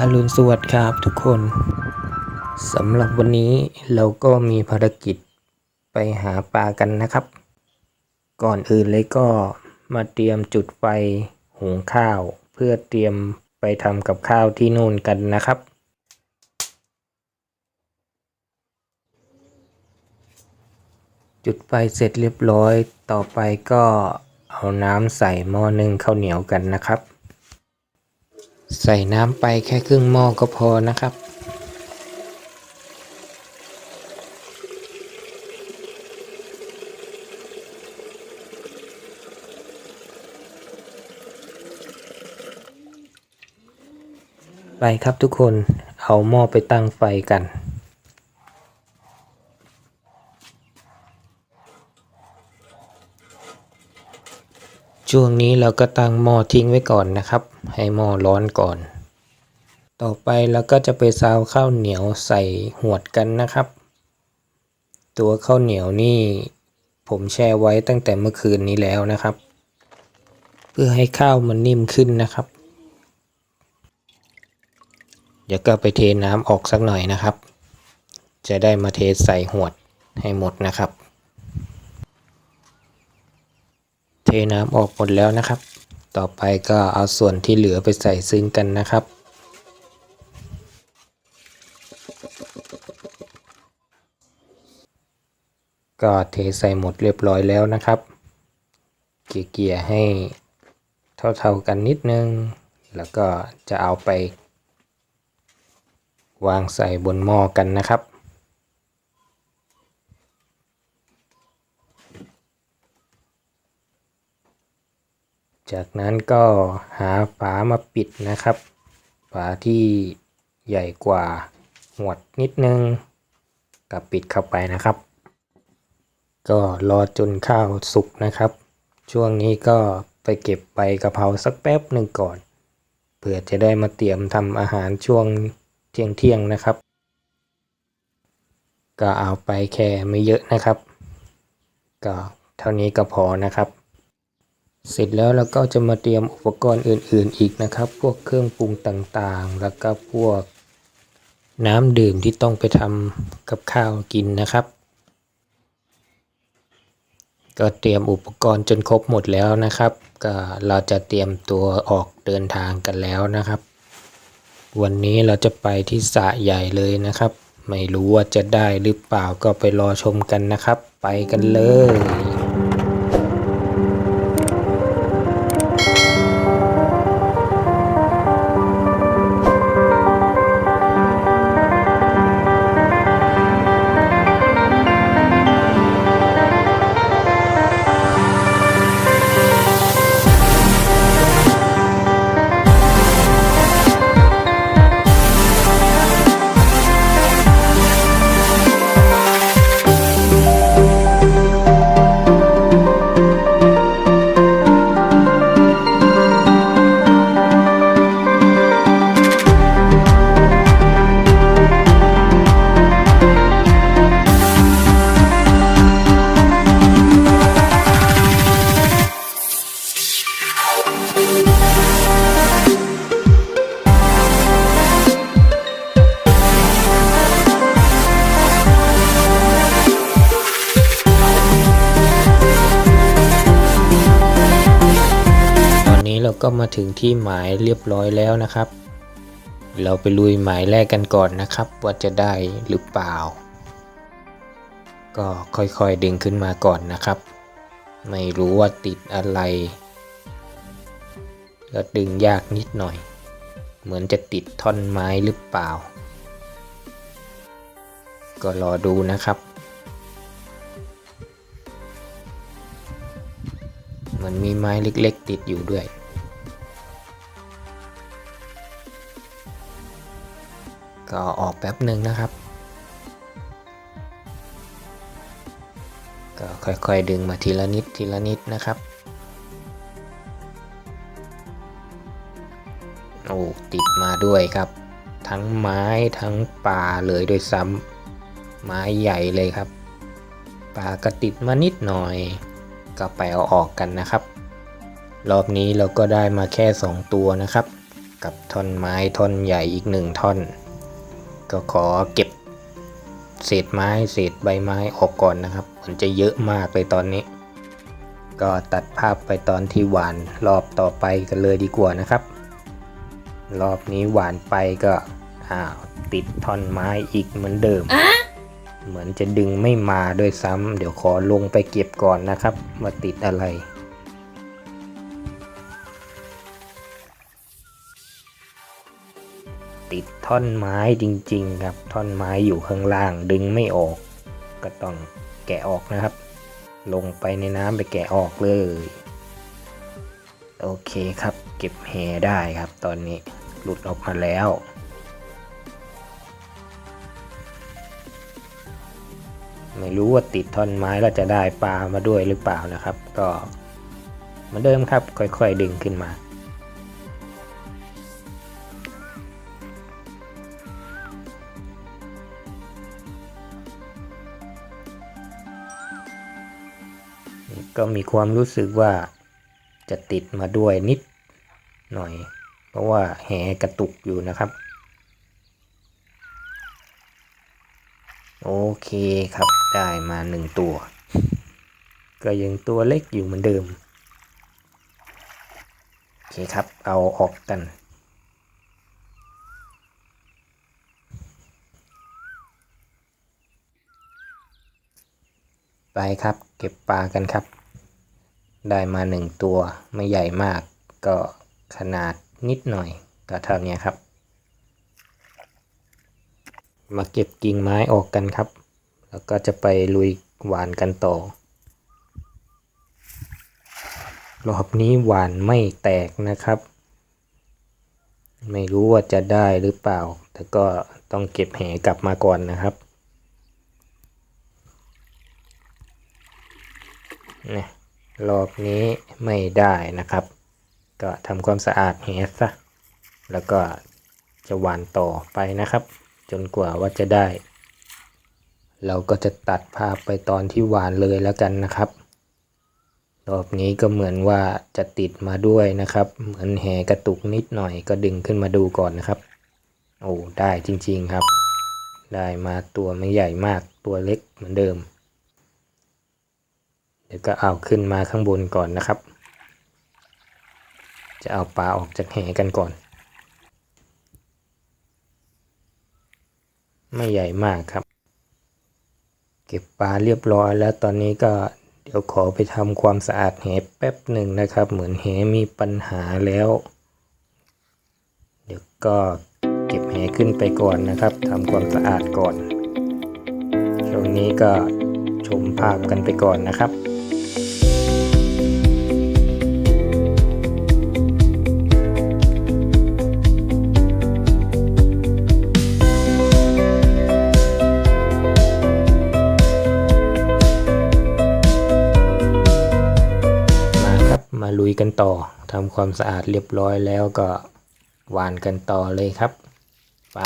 อรุณสวัสดิ์ครับทุกคนสำหรับวันนี้เราก็มีภารกิจไปหาปลากันนะครับ ก่อนอื่นเลยก็มาเตรียมจุดไฟหุงข้าว เพื่อเตรียมไปทำกับข้าวที่นู่นกันนะครับจุดไฟเสร็จเรียบร้อย ต่อไปก็เอาน้ำใส่หม้อนึ่งข้าวเหนียวกันนะครับ ใส่น้ำไปแค่ครึ่งหม้อก็พอนะครับ ไปครับทุกคนเอาหม้อไปตั้งไฟกันช่วงนี้เราก็ตั้งหม้อทิ้งไว้ก่อนนะครับ ให้หม้อร้อนก่อน ต่อไปเราก็จะไปซาวข้าวเหนียวใส่หวดกันนะครับ ตัวข้าวเหนียวนี่ผมแช่ไว้ตั้งแต่เมื่อคืนนี้แล้วนะครับ เพื่อให้ข้าวมันนิ่มขึ้นนะครับ เดี๋ยวก็ไปเทน้ำออกสักหน่อยนะครับ จะได้มาเทใส่หวดให้หมดนะครับ เทน้ำออกหมดแล้วนะครับ ต่อไปก็เอาส่วนที่เหลือไปใส่ซึ้งกันนะครับ ก็เทใส่หมดเรียบร้อยแล้วนะครับ เกี่ยๆให้เท่าๆกันนิดนึง แล้วก็จะเอาไป วางใส่บนหม้อกันนะครับ จากนั้นก็หาฝามาปิดนะครับ ฝาที่ใหญ่กว่าหวดนิดนึงกับปิดเข้าไปนะครับ ก็รอจนข้าวสุกนะครับ ช่วงนี้ก็ไปเก็บใบกะเพราสักแป๊บหนึ่งก่อนเพื่อจะได้มาเตรียมทำอาหารช่วงเที่ยงเที่ยงนะครับ ก็เอาไปแค่ไม่เยอะนะครับ ก็เท่านี้ก็พอนะครับ เสร็จแล้วเราก็จะมาเตรียมอุปกรณ์อื่น ๆ อีกนะครับ พวกเครื่องปรุงต่างๆ แล้วก็พวกน้ำดื่มที่ต้องไปทำกับข้าวกินนะครับ ก็เตรียมอุปกรณ์จนครบหมดแล้วนะครับ ก็เราจะเตรียมตัวออกเดินทางกันแล้วนะครับ วันนี้เราจะไปที่สระใหญ่เลยนะครับ ไม่รู้ว่าจะได้หรือเปล่าก็ไปรอชมกันนะครับ ไปกันเลย ก็มาถึงที่หมายเรียบร้อยแล้วนะครับ เราไปลุยหมายแรกกันก่อนนะครับ ว่าจะได้หรือเปล่า ก็ค่อยๆดึงขึ้นมาก่อนนะครับ ไม่รู้ว่าติดอะไรก็ดึงยากนิดหน่อย เหมือนจะติดท่อนไม้หรือเปล่า ก็รอดูนะครับ มันมีไม้เล็กๆติดอยู่ด้วย ก็ออกแป๊บหนึ่งนะครับ ก็ค่อยๆดึงมาทีละนิดทีละนิดนะครับโอ้ติดมาด้วยครับ ทั้งไม้ทั้งป่าเลยโดวยซ้ำไม้ใหญ่เลยครับป่าก็ติดมานิดหน่อย ก็ไปเอาออกกันนะครับ รอบนี้เราก็ได้มาแค่ 2 ตัวนะครับ กับท่อนไม้ท่อนใหญ่อีกหนึ่งท่อน ก็ขอเก็บเศษไม้เศษใบไม้ออกก่อนนะครับ มันจะเยอะมากเลยตอนนี้ ก็ตัดภาพไปตอนที่หวานรอบต่อไปกันเลยดีกว่านะครับ รอบนี้หวานไปก็อ้าวติดท่อนไม้อีกเหมือนเดิม เหมือนจะดึงไม่มาด้วยซ้ำเดี๋ยวขอลงไปเก็บก่อนนะครับว่าติดอะไร ติดท่อนไม้จริง ๆ ครับ ท่อนไม้อยู่ข้างล่างดึงไม่ออก ก็ต้องแกะออกนะครับ ลงไปในน้ำไปแกะออกเลย โอเคครับ เก็บแหได้ครับ ตอนนี้หลุดออกมาแล้วไม่รู้ว่าติดท่อนไม้แล้วจะได้ปลามาด้วยหรือเปล่านะครับ ก็เหมือนเดิมครับ ค่อยๆดึงขึ้นมา ก็มีความรู้สึกว่าจะติดมาด้วยนิดหน่อย เพราะว่าแหกระตุกอยู่นะครับ โอเคครับได้มาหนึ่งตัว ก็ยังตัวเล็กอยู่เหมือนเดิม โอเคครับเอาออกกันไปครับ เก็บปลากันครับ ได้มาหนึ่งตัวไม่ใหญ่มาก ก็ขนาดนิดหน่อยก็เท่านี้ครับ มาเก็บกิ่งไม้ออกกันครับ แล้วก็จะไปลุยหวานกันต่อรอบนี้หวานไม่แตกนะครับ ไม่รู้ว่าจะได้หรือเปล่า แต่ก็ต้องเก็บแหกลับมาก่อนนะครับเนี่ย รอบนี้ไม่ได้นะครับ ก็ทำความสะอาดแหซะแล้วก็จะหวานต่อไปนะครับ จนกว่าว่าจะได้ เราก็จะตัดภาพไปตอนที่หวานเลยแล้วกันนะครับ รอบนี้ก็เหมือนว่าจะติดมาด้วยนะครับ เหมือนแหกระตุกนิดหน่อยก็ดึงขึ้นมาดูก่อนนะครับโอ้ได้จริงๆครับ ได้มาตัวไม่ใหญ่มากตัวเล็กเหมือนเดิม เดี๋ยวก็เอาขึ้นมาข้างบนก่อนนะครับ จะเอาปลาออกจากแหกันก่อน ไม่ใหญ่มากครับ เก็บปลาเรียบร้อยแล้วตอนนี้ก็เดี๋ยวขอไปทำความสะอาดแหแป๊บหนึ่งนะครับ เหมือนแหมีปัญหาแล้ว เดี๋ยวก็เก็บแหขึ้นไปก่อนนะครับทำความสะอาดก่อนช่วงนี้ก็ชมภาพกันไปก่อนนะครับ กันต่อทำความสะอาดเรียบร้อยแล้วก็หวานกันต่อเลยครับไป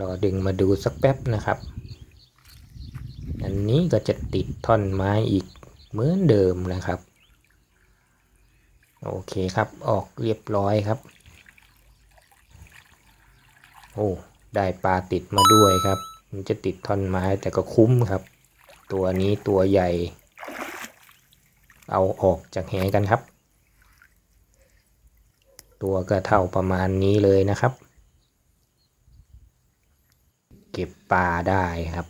รอดึงมาดูสักแป๊บนะครับ อันนี้ก็จะติดท่อนไม้อีกเหมือนเดิมนะครับ โอเคครับออกเรียบร้อยครับ โอ้ ได้ปลาติดมาด้วยครับ มันจะติดท่อนไม้แต่ก็คุ้มครับ ตัวนี้ตัวใหญ่ เอาออกจากแหกันครับ ตัวก็เท่าประมาณนี้เลยนะครับ เก็บปลาได้ครับ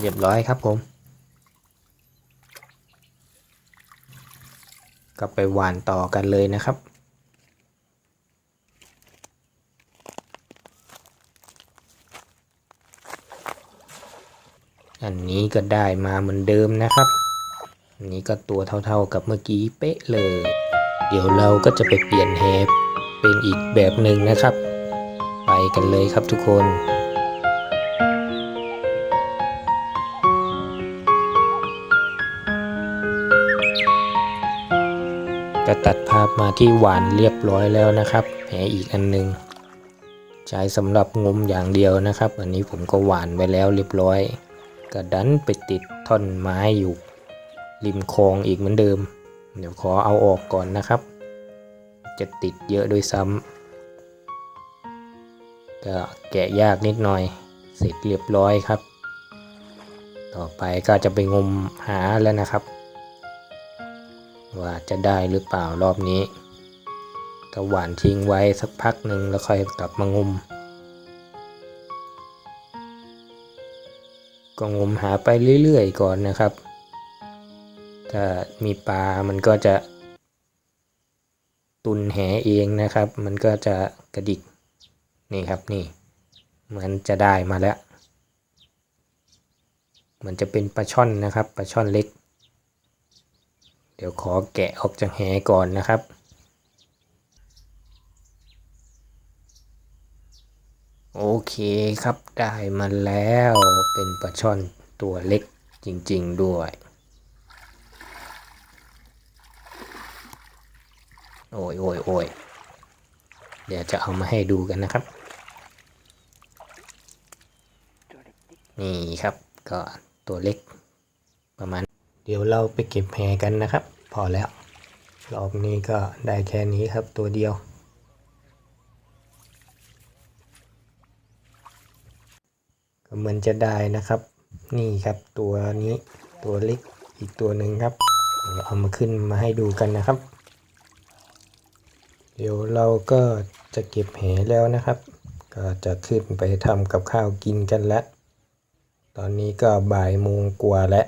เรียบร้อยครับผม ก็ไปหวานต่อกันเลยนะครับ อันนี้ก็ได้มาเหมือนเดิมนะครับอันนี้ก็ตัวเท่าๆกับเมื่อกี้เป๊ะเลย เดี๋ยวเราก็จะไปเปลี่ยนแฮปเป็นอีกแบบหนึ่งนะครับ ไปกันเลยครับทุกคน มาที่หวานเรียบร้อยแล้วนะครับแหอีกอันหนึง ใช้สำหรับงมอย่างเดียวนะครับ อันนี้ผมก็หวานไว้แล้วเรียบร้อยก็ดันไปติดท่อนไม้อยู่ ริมคลองอีกเหมือนเดิม เดี๋ยวขอเอาออกก่อนนะครับ จะติดเยอะโดวยซ้ำก็แกะยากนิดหน่อย เสร็จเรียบร้อยครับ ต่อไปก็จะไปงมหาแล้วนะครับ ว่าจะได้หรือเปล่ารอบนี้ก็หวานทิ้งไว้สักพักหนึ่งแล้วค่อยกลับมางม ก็งมหาไปเรื่อยๆก่อนนะครับ ถ้ามีปลา มันก็จะ ตุนแหเองนะครับ มันก็จะกระดิก นี่ครับนี่เหมือนจะได้มาแล้วเหมือนจะเป็นปลาช่อนนะครับปลาช่อนเล็ก เดี๋ยวขอแกะออกจากแหก่อนนะครับ โอเคครับได้มาแล้วเป็นปลาช่อนตัวเล็กจริง ๆ ด้วย โอ้ยโอ้ยโอ้ยเดี๋ยวจะเอามาให้ดูกันนะครับ นี่ครับก็ตัวเล็กประมาณ เดี๋ยวเราไปเก็บแหกันนะครับ พอแล้วรอบนี้ก็ได้แค่นี้ครับตัวเดียว ก็เหมือนจะได้นะครับ นี่ครับตัวนี้ตัวเล็กอีกตัวหนึ่งครับเอามาขึ้นมาให้ดูกันนะครับ เดี๋ยวเราก็จะเก็บแหแล้วนะครับ ก็จะขึ้นไปทำกับข้าวกินกันแล้ว ตอนนี้ก็บ่ายโมงกว่าแล้ว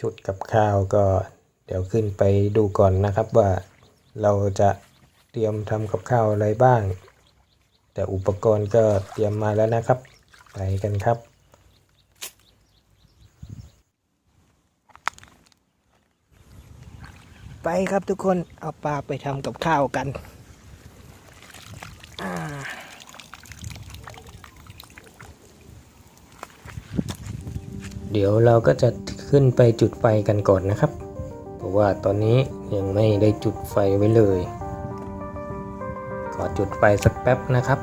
ชุดกับข้าวก็เดี๋ยวขึ้นไปดูก่อนนะครับว่าเราจะเตรียมทำกับข้าวอะไรบ้าง แต่อุปกรณ์ก็เตรียมมาแล้วนะครับ ไปกันครับไปครับทุกคนเอาปลาไปทำกับข้าวกันอ่าเดี๋ยวเราก็จะ ขึ้นไปจุดไฟกันก่อนนะครับ เพราะว่าตอนนี้ยังไม่ได้จุดไฟไว้เลยขอจุดไฟสักแป๊บนะครับ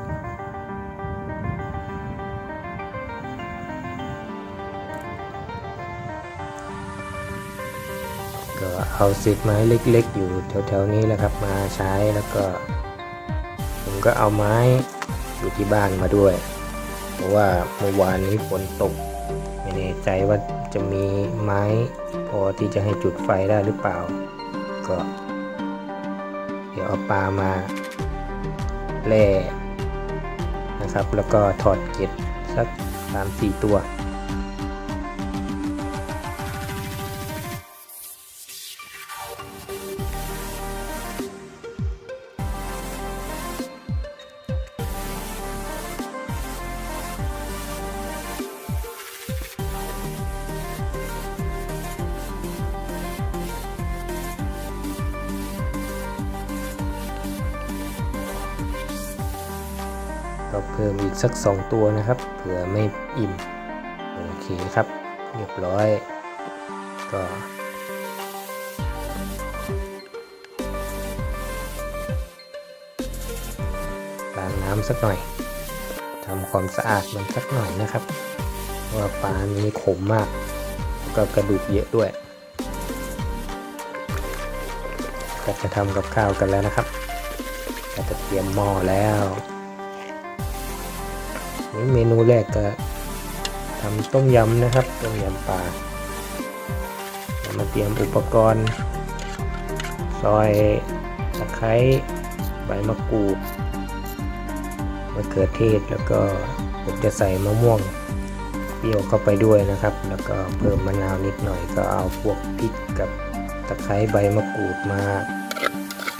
ก็เอาเศษไม้เล็กๆ อยู่แถวๆนี้แหละครับมาใช้แล้วก็ ผมก็เอาไม้อยู่ที่บ้านมาด้วย เพราะว่าเมื่อวานนี้ฝนตก ไม่แน่ใจว่า จะมีไม้พอที่จะให้จุดไฟได้หรือเปล่า ก็ เดี๋ยวเอาปลามาแล่นะครับ แล้วก็ถอดเกล็ดสักสามสี่ตัว ก็เพิ่มอีกสัก 2 ตัวนะครับ เผื่อไม่อิ่ม โอเคครับ เรียบร้อย ก็ล้างน้ำสักหน่อยทำความสะอาดมันสักหน่อยนะครับเพราะว่าปลานี้ขมมากแล้วก็กระดูกเยอะด้วยก็จะทำกับข้าวกันแล้วนะครับก็จะเตรียมหม้อแล้ว เมนูแรกก็ทำต้มยำนะครับ ต้มยำปลามาเตรียมอุปกรณ์ ซอยตะไคร้ใบมะกรูดมะเขือเทศแล้วก็ผมจะใส่มะม่วงเปรี้ยวเข้าไปด้วยนะครับ แล้วก็เพิ่มมะนาวนิดหน่อยก็เอาพวกพริกกับตะไคร้ใบมะกรูดมา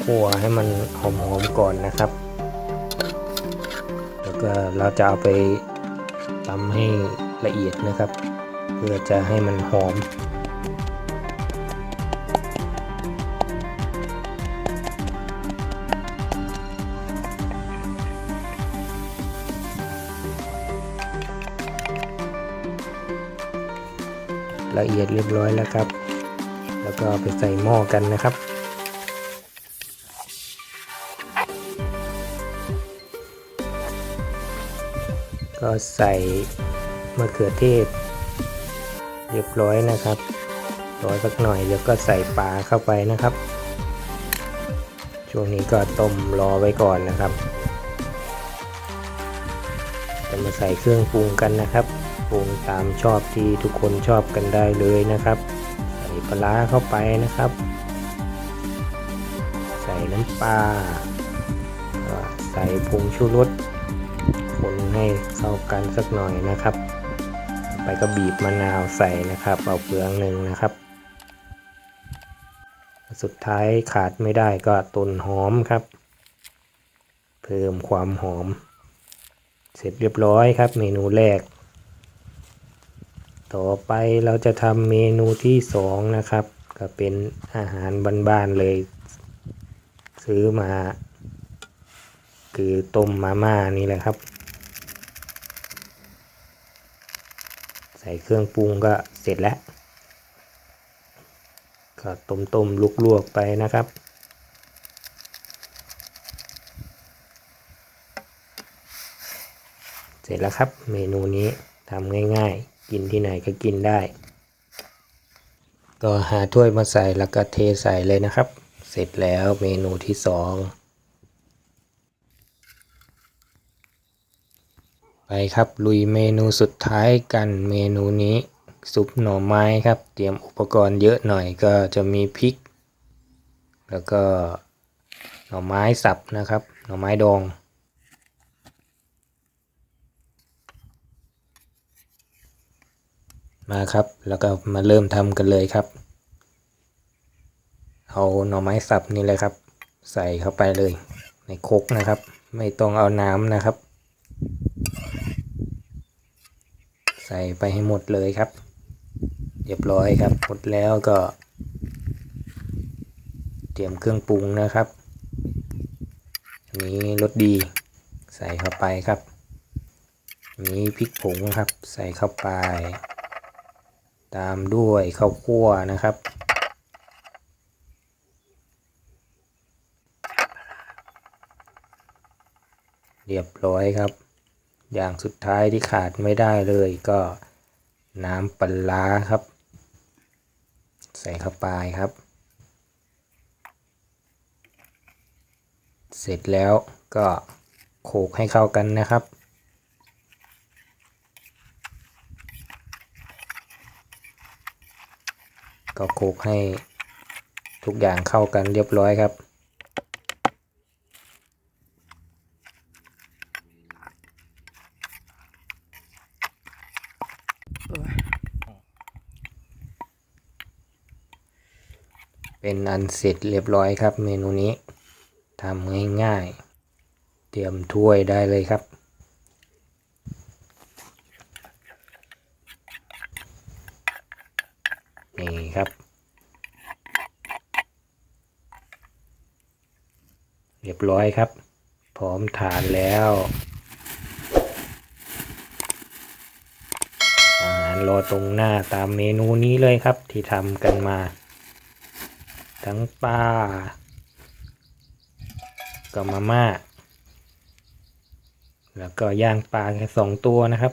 คั่วให้มันหอมๆก่อนนะครับ เราจะเอาไปตำให้ละเอียดนะครับ เพื่อจะให้มันหอมละเอียดเรียบร้อยแล้วครับ แล้วก็ไปใส่หม้อกันนะครับ ใส่มะเขือเทศ เรียบร้อยนะครับรอสักหน่อยแล้วก็ใส่ปลาเข้าไปนะครับ ช่วงนี้ก็ต้มรอไว้ก่อนนะครับจะมาใส่เครื่องปรุงกันนะครับปรุงตามชอบที่ทุกคนชอบกันได้เลยนะครับ ใส่ปลาเข้าไปนะครับ ใส่น้ำปลาก็ใส่ผงชูรส ให้เข้ากันสักหน่อยนะครับ ไปก็บีบมะนาวใส่นะครับ เอาเปลืองหนึ่งนะครับ สุดท้ายขาดไม่ได้ก็ต้นหอมครับ เพิ่มความหอม เสร็จเรียบร้อยครับ เมนูแรก ต่อไปเราจะทำเมนูที่สองนะครับ ก็เป็นอาหารบ้านๆเลย ซื้อมาคือต้มมาม่านี่แหละครับ ใส่เครื่องปรุงก็เสร็จแล้ว ก็ต้มต้มลุกลวกๆไปนะครับ เสร็จแล้วครับเมนูนี้ทำง่ายๆ กินที่ไหนก็กินได้ ก็หาถ้วยมาใส่แล้วก็เทใส่เลยนะครับ เสร็จแล้วเมนูที่สอง ไปครับลุยเมนูสุดท้ายกันเมนูนี้ซุปหน่อไม้ครับ เตรียมอุปกรณ์เยอะหน่อยก็จะมีพริก แล้วก็หน่อไม้สับนะครับ หน่อไม้ดอง มาครับแล้วก็มาเริ่มทำกันเลยครับ เอาหน่อไม้สับนี่เลยครับ ใส่เข้าไปเลยในครกนะครับ ไม่ต้องเอาน้ำนะครับ ส่ไปให้หมดเลยครับ เรียบร้อยครับ หมดแล้วก็ เตรียมเครื่องปรุงนะครับ อันนี้รสดีใส่เข้าไปครับอันนี้พริกผงครับ ใส่เข้าไป ตามด้วยข้าวคั่วนะครับ เรียบร้อยครับ อย่างสุดท้ายที่ขาดไม่ได้เลยก็น้ำปลาร้าครับ ใส่เข้าไปครับ เสร็จแล้วก็โขลกให้เข้ากันนะครับ ก็โขลกให้ทุกอย่างเข้ากันเรียบร้อยครับ เป็นอันเสร็จเรียบร้อยครับ เมนูนี้ทำง่ายๆ เตรียมถ้วยได้เลยครับ นี่ครับ เรียบร้อยครับ พร้อมทานแล้วอาหารรอตรงหน้าตามเมนูนี้เลยครับที่ทำกันมา ทั้งปลากับมาม่า แล้วก็ย่างปลาแค่สองตัวนะครับ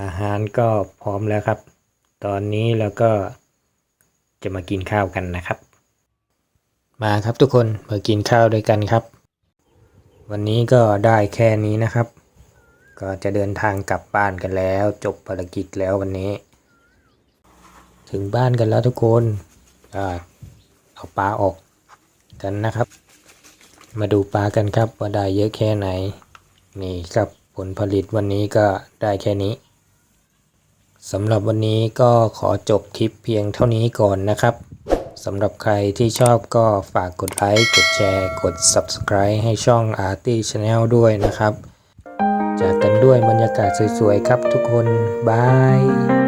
อาหารก็พร้อมแล้วครับ ตอนนี้เราก็จะมากินข้าวกันนะครับ มาครับทุกคนมากินข้าวด้วยกันครับ วันนี้ก็ได้แค่นี้นะครับ ก็จะเดินทางกลับบ้านกันแล้ว จบภารกิจแล้ววันนี้ ถึงบ้านกันแล้วทุกคนเอาปลาออกกันนะครับ มาดูปลากันครับว่าได้เยอะแค่ไหน นี่ครับผลผลิตวันนี้ก็ได้แค่นี้ สำหรับวันนี้ก็ขอจบคลิปเพียงเท่านี้ก่อนนะครับสำหรับใครที่ชอบก็ฝากกดไลค์ กดแชร์ กด Subscribe ให้ช่อง Arty Channel ด้วยนะครับ จากกันด้วยบรรยากาศสวยๆครับทุกคนบาย